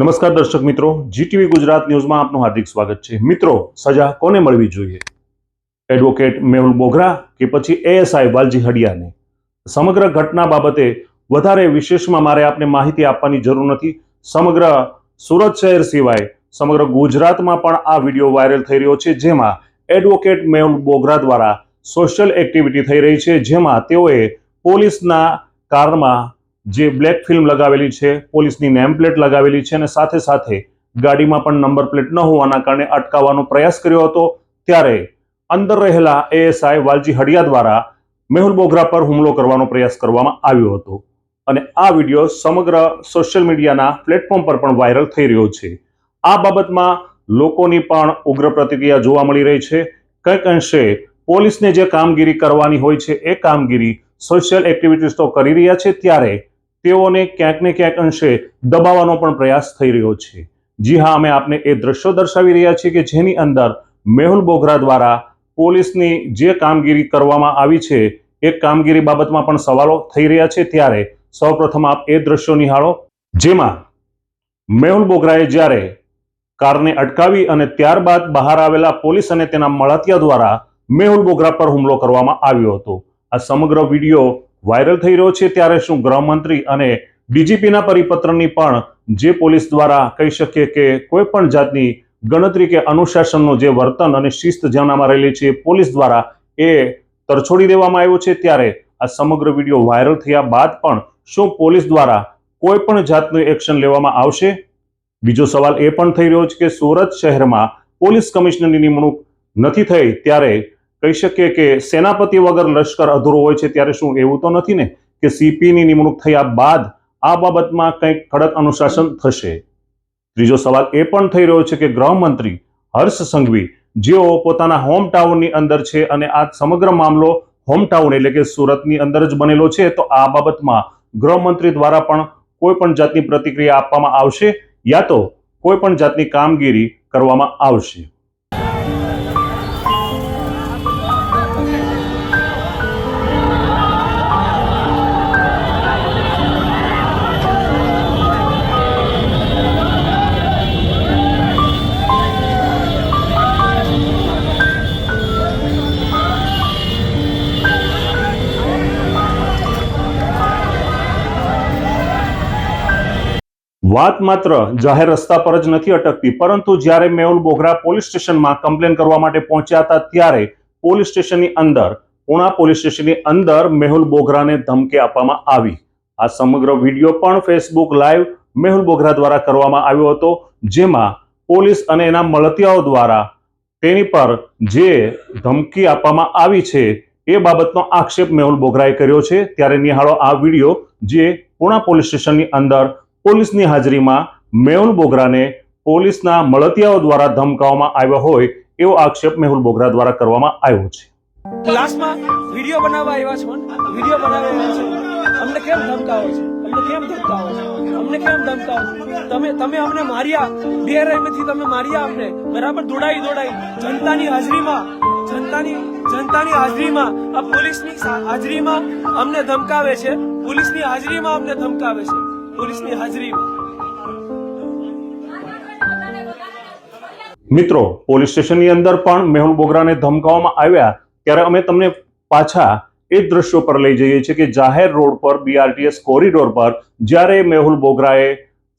નમસ્કાર દર્શક મિત્રો જીટીવી ગુજરાત ન્યૂઝમાં આપનું હાર્દિક સ્વાગત છે. મિત્રો, સજા કોને મળવી જોઈએ? એડવોકેટ મેહુલ બોગરા કે પછી એએસઆઈ વાલજી હડિયાને? સમગ્ર ઘટના બાબતે વધારે વિશેષમાં મારે આપને માહિતી આપવાની જરૂર નથી. સમગ્ર સુરત શહેર સિવાય સમગ્ર ગુજરાતમાં પણ આ વીડિયો વાયરલ થઈ રહ્યો છે, જેમાં એડવોકેટ મેહુલ બોગરા દ્વારા સોશિયલ એક્ટિવિટી થઈ રહી છે, જેમાં તેઓએ પોલીસના કારમાં જે બ્લેક ફિલ્મ લગાવેલી છે, પોલીસની નેમ પ્લેટ લગાવેલી છે અને સાથે સાથે ગાડીમાં પણ નંબર પ્લેટ ન હોવાના કારણે અટકાવવાનો પ્રયાસ કર્યો હતો. ત્યારે અંદર રહેલા એએસઆઈ વાલજી હડિયા દ્વારા મેહુલ બોગરા પર હુમલો કરવાનો પ્રયાસ કરવામાં આવ્યો હતો. અને આ વીડિયો સમગ્ર સોશિયલ મીડિયાના પ્લેટફોર્મ પર પણ વાયરલ થઈ રહ્યો છે. આ બાબતમાં લોકોની પણ ઉગ્ર પ્રતિક્રિયા જોવા મળી રહી છે. કંઈક અંશે પોલીસને જે કામગીરી કરવાની હોય છે, એ કામગીરી સોશિયલ એક્ટિવિટીઝ તો કરી રહ્યા છે, ત્યારે તેઓને ક્યાંક ને ક્યાંક અંશે દબાવવાનો પણ પ્રયાસ થઈ રહ્યો છે. જી હા, અમે આપને એ દ્રશ્યો દર્શાવી રહ્યા છીએ કે જેની અંદર મેહુલ બોગરા દ્વારા પોલીસની જે કામગીરી કરવામાં આવી છે, એ કામગીરી બાબતમાં પણ સવાલો થઈ રહ્યા છે. ત્યારે સૌપ્રથમ આપ એ દ્રશ્યો નિહાળો. જેમાં મેહુલ બોગરાએ જ્યારે કારને અટકાવી અને ત્યારબાદ બહાર આવેલા પોલીસ અને તેના મળતિયા દ્વારા મેહુલ બોગરા પર હુમલો કરવામાં આવ્યો હતો. આ સમગ્ર વીડિયો વાયરલ થઈ રહ્યો છે ત્યારે શું ગૃહમંત્રી અને ડીજીપીના પરિપત્રની પણ જે પોલીસ દ્વારા કહી શકીએ કે કોઈ પણ જાતની ગણતરી કે અનુશાસનનું જે વર્તન અને શિસ્ત જેમનામાં રહેલી છે પોલીસ દ્વારા એ તરછોડી દેવામાં આવ્યો છે ત્યારે આ સમગ્ર વીડિયો વાયરલ થયા બાદ પણ શું પોલીસ દ્વારા કોઈ પણ જાતનું એક્શન લેવામાં આવશે? બીજો સવાલ એ પણ થઈ રહ્યો છે કે સુરત શહેરમાં પોલીસ કમિશનરની નિમણૂક નથી થઈ ત્યારે કહી શકીએ કે સેનાપતિ વગર લશ્કર અધૂરો હોય છે ત્યારે શું એવું તો નથી ને કે સીપીની નિમણૂક થયા બાદ આ બાબતમાં કંઈક કડક અનુશાસન થશે? ત્રીજો સવાલ એ પણ થઈ રહ્યો છે કે ગૃહમંત્રી હર્ષ સંઘવી જેઓ પોતાના હોમ ટાઉનની અંદર છે અને આ સમગ્ર મામલો હોમ ટાઉન એટલે કે સુરતની અંદર જ બનેલો છે, તો આ બાબતમાં ગૃહમંત્રી દ્વારા પણ કોઈ પણ જાતની પ્રતિક્રિયા આપવામાં આવશે યા તો કોઈ પણ જાતની કામગીરી કરવામાં આવશે? વાત માત્ર જાહેર રસ્તા પર જ નથી અટકતી, પરંતુ જ્યારે મેહુલ બોગરા પોલીસ સ્ટેશનમાં કમ્પ્લેન કરવા માટે પહોંચ્યા હતા, ત્યારે પોલીસ સ્ટેશનની અંદર, પુણા પોલીસ સ્ટેશનની અંદર મેહુલ બોગરાને ધમકી આપવામાં આવી. આ સમગ્ર વીડિયો પણ ફેસબુક લાઈવ મેહુલ બોગરા દ્વારા કરવામાં આવ્યો હતો, જેમાં પોલીસ અને એના મળતિયાઓ દ્વારા તેની પર જે ધમકી આપવામાં આવી છે, એ બાબતનો આક્ષેપ મેહુલ બોગરાએ કર્યો છે. ત્યારે નિહાળો આ વીડિયો, જે પુણા પોલીસ સ્ટેશનની અંદર પોલીસની હાજરીમાં મેહુલ બોગરાને પોલીસના મળતિયાઓ દ્વારા ધમકાવવામાં આવ્યો હોય એવો આક્ષેપ મેહુલ બોગરા દ્વારા કરવામાં આવ્યો છે. તમે માર્યા. અમને. બરાબર? દોડાઈ દોડાઈ. જનતાની હાજરીમાં જનતાની હાજરીમાં, આ હાજરીમાં અમને ધમકાવે છે. પોલીસની હાજરીમાં અમને ધમકાવે છે. પોલીસની હાજરીમાં મિત્રો, પોલીસ સ્ટેશનની અંદર પણ મેહુલ બોગરાને ધમકાવવામાં આવ્યા ત્યારે અમે તમને પાછા એ દ્રશ્યો પર લઈ જઈએ છીએ કે જાહેર રોડ પર બીઆરટીએસ કોરિડોર પર જ્યારે મેહુલ બોગરાએ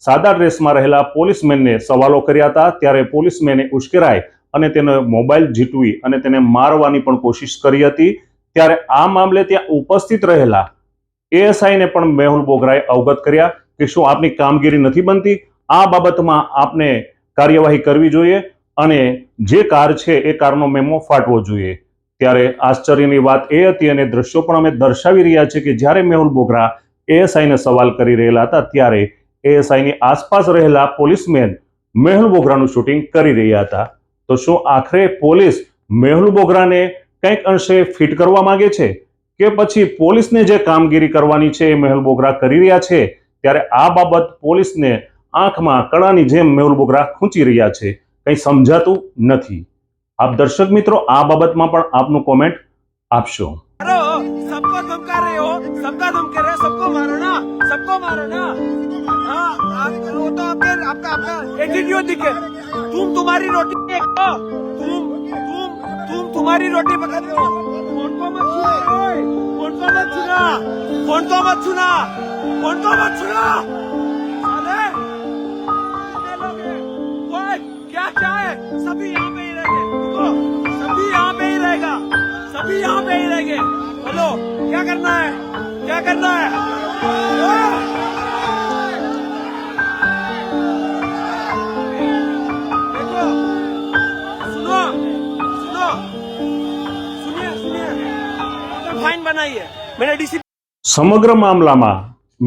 સાદા ડ્રેસમાં રહેલા પોલીસમેનને સવાલો કર્યા હતા, ત્યારે પોલીસમેને ઉશ્કેરાય અને તેનો મોબાઈલ જીતવી અને તેને મારવાની પણ કોશિશ કરી હતી. ત્યારે આ મામલે ત્યાં ઉપસ્થિત રહેલા એએસઆઈને પણ મેહુલ બોગરાએ અવગત કર્યા. કે શું આપની કામગીરી નથી બનતી? આ બાબતમાં આપને કાર્યવાહી કરવી જોઈએ અને જે કાર છે એ કારનો મેમો ફાટવો જોઈએ. ત્યારે આશ્ચર્યની વાત એ હતી અને દ્રશ્યો પણ અમે દર્શાવી રહ્યા છીએ કે જ્યારે મેહુલ બોગરા એએસઆઈને સવાલ કરી રહેલા હતા, ત્યારે એએસઆઈની આસપાસ રહેલા પોલીસમેન મેહુલ બોગરાનું શૂટિંગ કરી રહ્યા હતા. તો શું આખરે પોલીસ મેહુલ બોગરાને કંઈક અંશે ફિટ કરવા માગે છે? કે પછી પોલીસને જે કામગીરી કરવાની છે એ મેહુલ બોગરા કરી રહ્યા છે? ત્યારે આ બાબત પોલીસને આંખમાં કળાની જેમ મેહુલ બોગરા ખૂંચી રહ્યા છે કંઈ સમજાતું નથી આપ દર્શક મિત્રો આ બાબતમાં પણ આપનું કોમેન્ટ આપશો मारो सबको धमका रहे हो सबका धमका रहे हो सबको मारो ना सबको मारो ना हाँ आप वो तो आपके आपका आपका एटीट्यूड दिखे तुम तुम्हारी रोटी खो तुम तुम तुम तुम्हारी रोटी पका दो फोन को मत छूना ओए फोन को मत छूना फोन को मत छूना फोन को मत छूना साले साले लोग हैं। ओए क्या क्या है सभी यहाँ पे ही रहेंगे रुको सभी यहाँ पे ही रहेगा सभी यहाँ पे ही रहेंगे बोलो क्या करना है क्या करना है ओए! देखो सुनो सुनो सुनिए सुनिए तो फाइन बनाई है मैंने डीसी સમગ્ર મામલામાં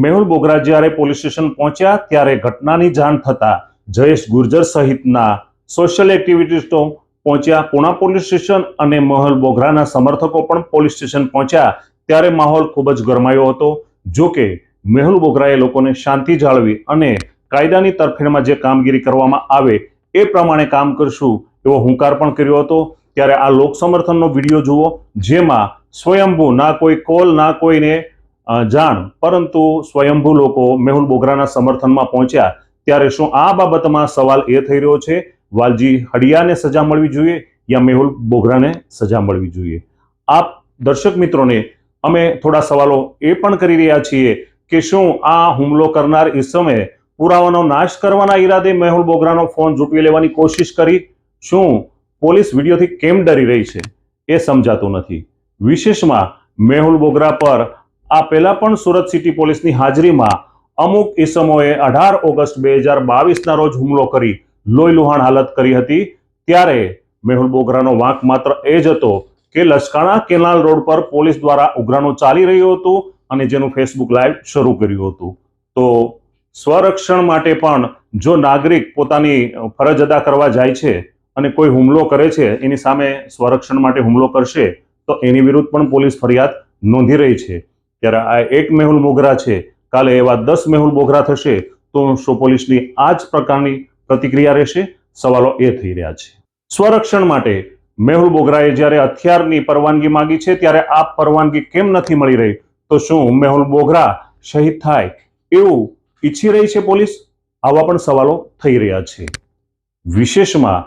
મેહુલ બોગરા જ્યારે પોલીસ સ્ટેશન પહોંચ્યા ત્યારે ઘટનાની જાણ થતા જયેશ ગુર્જર સહિતના સોશિયલ એક્ટિવિટીસ્ટો પહોંચ્યા. પુણા પોલીસ સ્ટેશન અને મેહુલ બોગરાના સમર્થકો પણ પોલીસ સ્ટેશન પહોંચ્યા. ત્યારે માહોલ ખૂબ જ ગરમાયો હતો. જો કે મેહુલ બોગરાએ લોકોને શાંતિ જાળવી અને કાયદાની તરફેણમાં જે કામગીરી કરવામાં આવે એ પ્રમાણે કામ કરશું એવો હુંકાર પણ કર્યો હતો. ત્યારે આ લોક સમર્થનનો વીડિયો જુઓ, જેમાં સ્વયંભૂ ના કોઈ કોલ, ના કોઈને જાણ. પરંતુ સ્વયંભૂ લોકો મેહુલ બોગરાના સમર્થનમાં પહોંચ્યા ત્યારે શું આ બાબતમાં સવાલ એ થઈ રહ્યો છે? વાલજી હડિયાને સજા મળવી જોઈએ યા મેહુલ બોગરાને સજા મળવી જોઈએ? આપ દર્શક મિત્રોને અમે થોડા સવાલો એ પણ કરી રહ્યા છીએ કે શું આ હુમલો કરનાર ઈસમે પુરાવાનો નાશ કરવાના ઈરાદે મેહુલ બોગરાનો ફોન ઝૂંટવી લેવાની કોશિશ કરી? શું પોલીસ વિડીયોથી કેમ ડરી રહી છે? એ સમજાતું નથી. વિશેષમાં મેહુલ બોગરા પર આ પહેલા પણ સુરત સિટી પોલીસની હાજરીમાં અમુક ઈસમોએ અઢાર ઓગસ્ટ બે હજાર બાવીસના રોજ હુમલો કરી લોહી લુહાણ હાલત કરી હતી. ત્યારે મેહુલ બોગરાનો વાંક માત્ર એ જ હતો કે લસકાણા કેનાલ રોડ પર પોલીસ દ્વારા ઉઘરાણું ચાલી રહ્યું હતું અને જેનું ફેસબુક લાઈવ શરૂ કર્યું હતું. તો સ્વરક્ષણ માટે પણ જો નાગરિક પોતાની ફરજ અદા કરવા જાય છે અને કોઈ હુમલો કરે છે, એની સામે સ્વરક્ષણ માટે હુમલો કરશે, તો એની વિરુદ્ધ પણ પોલીસ ફરિયાદ નોંધી રહી છે. ત્યારે આ એક મેહુલ મોગરા છે. કાલે એવા દસ મેહુલ મોગરા થશે તો શું પોલીસની આ જ પ્રકારની પ્રતિક્રિયા રહેશે? સવાલો એ થઈ રહ્યા છે. સ્વરક્ષણ માટે મેહુલ બોગરાએ જ્યારે હથિયારની પરવાનગી માંગી છે, ત્યારે આ પરવાનગી કેમ નથી મળી રહી? તો શું મેહુલ બોગરા શહીદ થાય એવું ઈચ્છી રહી છે પોલીસ? આવા પણ સવાલો થઈ રહ્યા છે. વિશેષમાં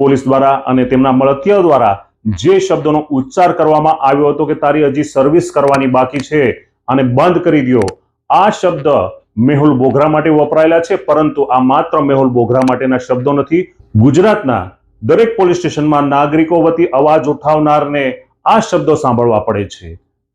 પોલીસ દ્વારા અને તેમના મળતિયા દ્વારા જે શબ્દોનો ઉચ્ચાર કરવામાં આવ્યો હતો કે તારી હજી સર્વિસ કરવાની બાકી છે અને બંધ કરી દો આ શબ્દ મેહુલ બોઘરા માટે વપરાયેલા છે, પરંતુ આ માત્ર મેહુલ બોઘરા માટેના શબ્દો નથી. ગુજરાતના દરેક પોલીસ સ્ટેશનમાં નાગરિકો વતી અવાજ ઉઠાવનારને આ શબ્દો સાંભળવા પડે છે.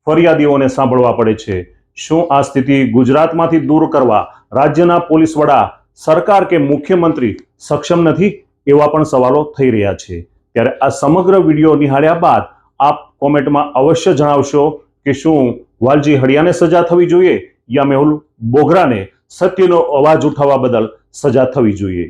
ફરિયાદીઓને સાંભળવા પડે છે. શું આ સ્થિતિ ગુજરાતમાંથી દૂર કરવા રાજ્યના પોલીસ વડા, સરકાર કે મુખ્યમંત્રી સક્ષમ નથી? એવા પણ સવાલો થઈ રહ્યા છે. ત્યારે આ સમગ્ર વીડિયો નિહાળ્યા બાદ આપ કોમેન્ટમાં અવશ્ય જણાવશો કે શું વાલજી હળિયાને સજા થવી જોઈએ યા મેહુલ બોગરાને સત્યનો અવાજ ઉઠાવવા બદલ સજા થવી જોઈએ?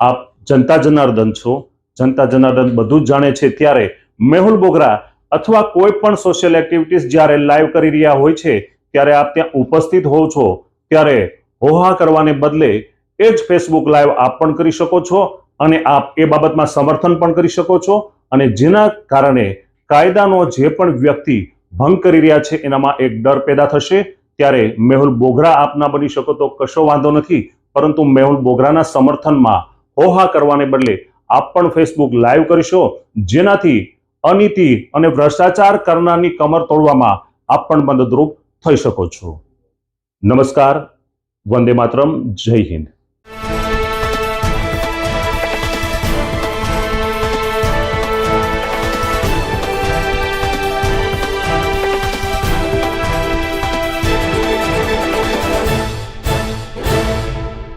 આપ જનતા જનાર્દન છો. જનતા જનાર્દન બધું જ જાણે છે ત્યારે મેહુલ બોગરા અથવા કોઈ પણ સોશિયલ એક્ટિવિટીઝ જ્યારે લાઈવ કરી રહ્યા હોય છે ત્યારે આપ ત્યાં ઉપસ્થિત હોવ છો. ત્યારે હોહા કરવાને બદલે એ જ ફેસબુક લાઈવ આપ પણ કરી શકો છો. અને આપ એ બાબતમાં સમર્થન પણ કરી શકો છો અને જેના કારણે કાયદાનો જે પણ વ્યક્તિ ભંગ કરી રહ્યા છે, એનામાં એક ડર પેદા થશે. ત્યારે મેહુલ બોગરા આપના બની શકો તો કશો વાંધો નથી, પરંતુ મેહુલ બોગરાના સમર્થનમાં હોહા કરવાને બદલે આપ પણ ફેસબુક લાઈવ કરશો, જેનાથી અનિતિ અને ભ્રષ્ટાચાર કરનારની કમર તોડવામાં આપ પણ મદદરૂપ થઈ શકો છો. નમસ્કાર, વંદે માતરમ, જય હિન્દ.